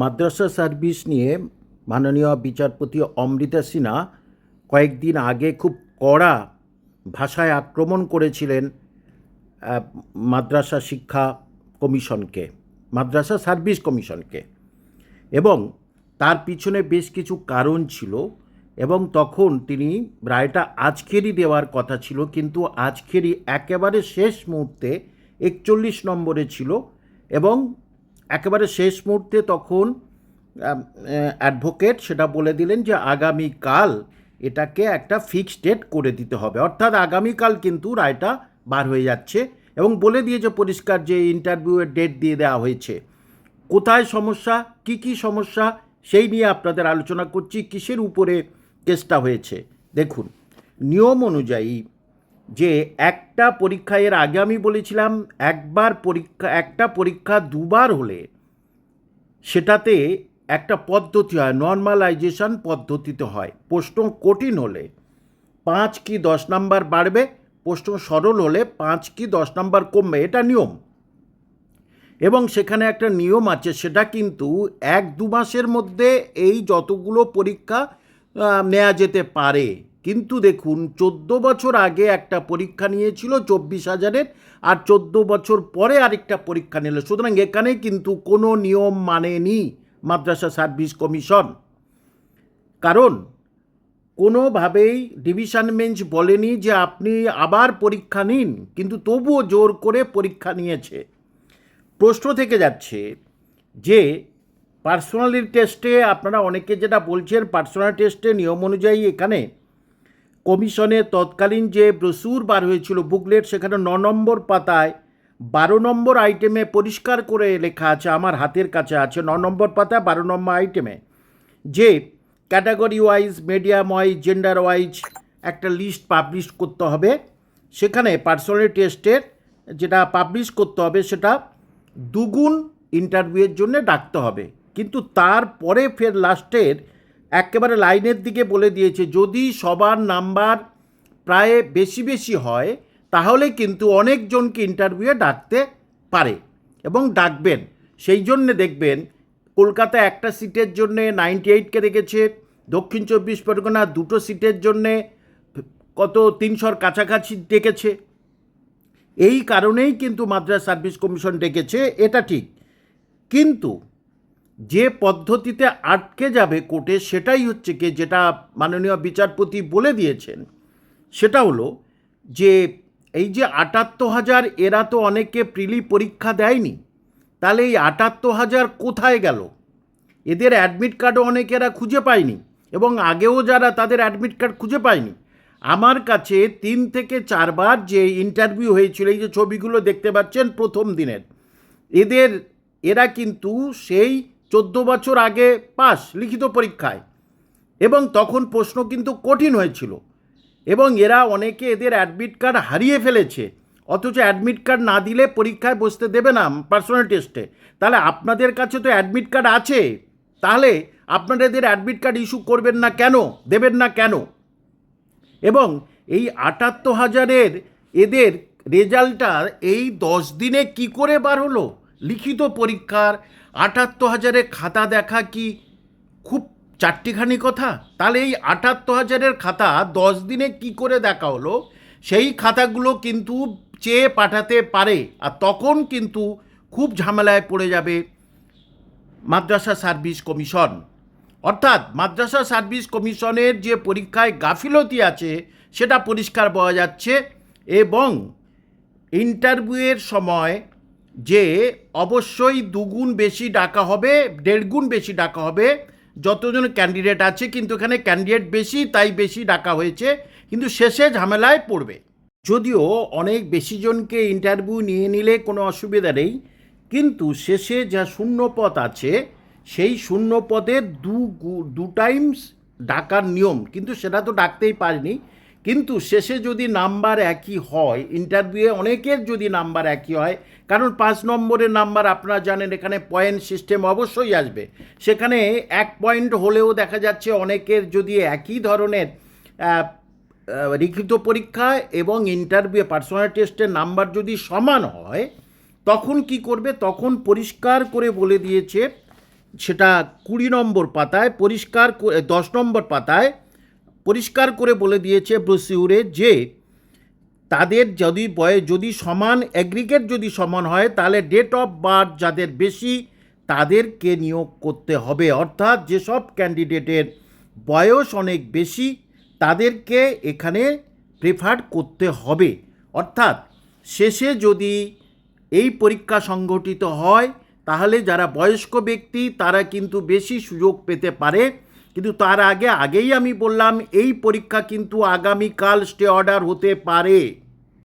মাদ্রাসা service নিয়ে মাননীয় বিচারপতি অমৃতা সিনহা কয়েকদিন আগে খুব কড়া ভাষায় আক্রমণ করেছিলেন মাদ্রাসা শিক্ষা কমিশনকে, মাদ্রাসা সার্ভিস কমিশনকে। এবং তার পিছনে বেশ কিছু কারণ ছিল এবং তখন তিনি রায়টা আজকেরই দেওয়ার কথা ছিল, কিন্তু আজকেরই একেবারে শেষ মুহূর্তে একচল্লিশ নম্বরে ছিল এবং একেবারে শেষ মুহূর্তে তখন অ্যাডভোকেট সেটা বলে দিলেন যে আগামীকাল এটাকে একটা ফিক্সড ডেট করে দিতে হবে। অর্থাৎ আগামীকাল কিন্তু রায়টা বার হয়ে যাচ্ছে এবং বলে দিয়েছে পরিষ্কার যে ইন্টারভিউয়ের ডেট দিয়ে দেওয়া হয়েছে। কোথায় সমস্যা? কি কি সমস্যা? সেই নিয়ে আপনাদের আলোচনা করছি। কিসের উপরে কেসটা হয়েছে? দেখুন, নিয়ম অনুযায়ী যে একটা পরীক্ষা এর আগে আমি বলেছিলাম, একবার পরীক্ষা, একটা পরীক্ষা দুবার হলে সেটাতে একটা পদ্ধতি হয় নর্মালাইজেশন পদ্ধতিতে হয়। প্রশ্ন কঠিন হলে পাঁচ কি দশ নাম্বার বাড়বে, প্রশ্ন সরল হলে পাঁচ কি দশ নাম্বার কমবে, এটা নিয়ম। এবং সেখানে একটা নিয়ম আছে, সেটা কিন্তু এক দু মাসের মধ্যে এই যতগুলো পরীক্ষা নেওয়া যেতে পারে কিন্তু দেখুন, চোদ্দ বছর আগে একটা পরীক্ষা নিয়েছিল চব্বিশ হাজারের, আর চোদ্দ বছর পরে আরেকটা পরীক্ষা নিল। সুতরাং এখানে কিন্তু কোনো নিয়ম মানেনি মাদ্রাসা সার্ভিস কমিশন। কারণ কোনোভাবেই ডিভিশন বেঞ্চ বলেনি যে আপনি আবার পরীক্ষা নিন, কিন্তু তবুও জোর করে পরীক্ষা নিয়েছে। প্রশ্ন থেকে যাচ্ছে যে পার্সোনালি টেস্টে আপনারা অনেকে যেটা বলছেন পার্সোনাল টেস্টে নিয়ম অনুযায়ী এখানে কমিশনের তৎকালীন যে ব্রসুর বার হয়েছিল বুকলেট, সেখানে ন নম্বর পাতায় বারো নম্বর আইটেমে পরিষ্কার করে লেখা আছে, আমার হাতের কাছে আছে, ন নম্বর পাতায় বারো নম্বর আইটেমে, যে category wise, medium wise, gender wise একটা লিস্ট পাবলিশ করতে হবে। সেখানে পার্সোনাল টেস্টের যেটা পাবলিশ করতে হবে, সেটা দুগুণ ইন্টারভিউয়ের জন্য ডাকতে হবে। কিন্তু তারপরে ফের লাস্টের একেবারে লাইনের দিকে বলে দিয়েছে, যদি সবার নাম্বার প্রায় বেশি বেশি হয়, তাহলে কিন্তু অনেকজনকে ইন্টারভিউয়ে ডাকতে পারে এবং ডাকবেন। সেই জন্যে দেখবেন, কলকাতা একটা সিটের জন্যে নাইনটি এইটকে রেখেছে, দক্ষিণ চব্বিশ পরগনা দুটো সিটের জন্যে কত, তিনশোর কাছাকাছি ডেকেছে। এই কারণেই কিন্তু মাদ্রাস সার্ভিস কমিশন ডেকেছে, এটা ঠিক। কিন্তু যে পদ্ধতিতে আটকে যাবে কোর্টে সেটাই হচ্ছে কি যেটা মাননীয় বিচারপতি বলে দিয়েছেন। সেটা হলো যে এই যে আটাত্তর হাজার এরা তো অনেকে প্রিলি পরীক্ষা দেয়নি, তাহলে এই আটাত্তর হাজার কোথায় গেল? এদের অ্যাডমিট কার্ডও অনেকেরা খুঁজে পায়নি এবং আগেও যারা তাদের অ্যাডমিট কার্ড খুঁজে পায়নি। আমার কাছে তিন থেকে চারবার যে ইন্টারভিউ হয়েছিল, এই যে ছবিগুলো দেখতে পাচ্ছেন প্রথম দিনের, এদের, এরা কিন্তু সেই চোদ্দ বছর আগে পাস লিখিত পরীক্ষায়। এবং তখন প্রশ্ন কিন্তু কঠিন হয়েছিল। এবং এরা অনেকে এদের অ্যাডমিট কার্ড হারিয়ে ফেলেছে। অথচ অ্যাডমিট কার্ড না দিলে পরীক্ষায় বসতে দেবে না পার্সোনাল টেস্টে তাহলে আপনাদের কাছে তো অ্যাডমিট কার্ড আছে। তাহলে আপনারা এদের অ্যাডমিট কার্ড ইস্যু করবেন না কেন? দেবেন না কেন? এবং এই আটাত্তর হাজারের এদের রেজাল্টটা এই দশ দিনে কি করে বার হলো? লিখিত পরীক্ষার আটাত্তর হাজারের খাতা দেখা কি খুব চারটিখানি কথা? তাহলে এই আটাত্তর হাজারের খাতা দশ দিনে কি করে দেখা হলো? সেই খাতাগুলো কিন্তু চেয়ে পাঠাতে পারে আর তখন কিন্তু খুব ঝামেলায় পড়ে যাবে মাদ্রাসা সার্ভিস কমিশন। অর্থাৎ মাদ্রাসা সার্ভিস কমিশনের যে পরীক্ষায় গাফিলতি আছে, সেটা পরিষ্কার পাওয়া যাচ্ছে এবং ইন্টারভিউয়ের সময় যে অবশ্যই দুগুণ বেশি ডাকা হবে দেড় গুণ বেশি ডাকা হবে, যতজন ক্যান্ডিডেট আছে, কিন্তু এখানে ক্যান্ডিডেট বেশি, তাই বেশি ডাকা হয়েছে, কিন্তু শেষে ঝামেলায় পড়বে। যদিও অনেক বেশি জনকে ইন্টারভিউ নিয়ে নিলে কোনো অসুবিধা নেই, কিন্তু শেষে যা শূন্য পদ আছে, সেই শূন্য পদের দু দু টাইমস ডাকার নিয়ম, কিন্তু সেটা তো ডাকতেই পারেনি। কিন্তু শেষে যদি নাম্বার একই হয় ইন্টারভিউয়ে অনেকের যদি নাম্বার একই হয়, কারণ পাঁচ নম্বরের নাম্বার আপনারা জানেন এখানে পয়েন্ট সিস্টেম অবশ্যই আসবে। সেখানে এক পয়েন্ট হলেও দেখা যাচ্ছে অনেকের যদি একই ধরনের লিখিত পরীক্ষা এবং ইন্টারভিউ পার্সোনাল টেস্টের নাম্বার যদি সমান হয়, তখন কি করবে? তখন পরিষ্কার করে বলে দিয়েছে, সেটা কুড়ি নম্বর পাতায়, পরিষ্কার দশ নম্বর পাতায় পরিষ্কার করে বলে দিয়েছে ব্রোসিউরে যে তাদের যদি বয়স যদি সমান, অ্যাগ্রিগেট যদি সমান হয়, তাহলে ডেট অফ বার্থ যাদের বেশি, তাদেরকে নিয়োগ করতে হবে। অর্থাৎ যেসব ক্যান্ডিডেটের বয়স অনেক বেশি, তাদেরকে এখানে প্রেফার করতে হবে। অর্থাৎ শেষে যদি এই পরীক্ষা সংগঠিত হয়, তাহলে যারা বয়স্ক ব্যক্তি, তারা কিন্তু বেশি সুযোগ পেতে পারে। কিন্তু তার আগে আগেই আমি বললাম এই পরীক্ষা কিন্তু আগামীকাল স্টে অর্ডার হতে পারে।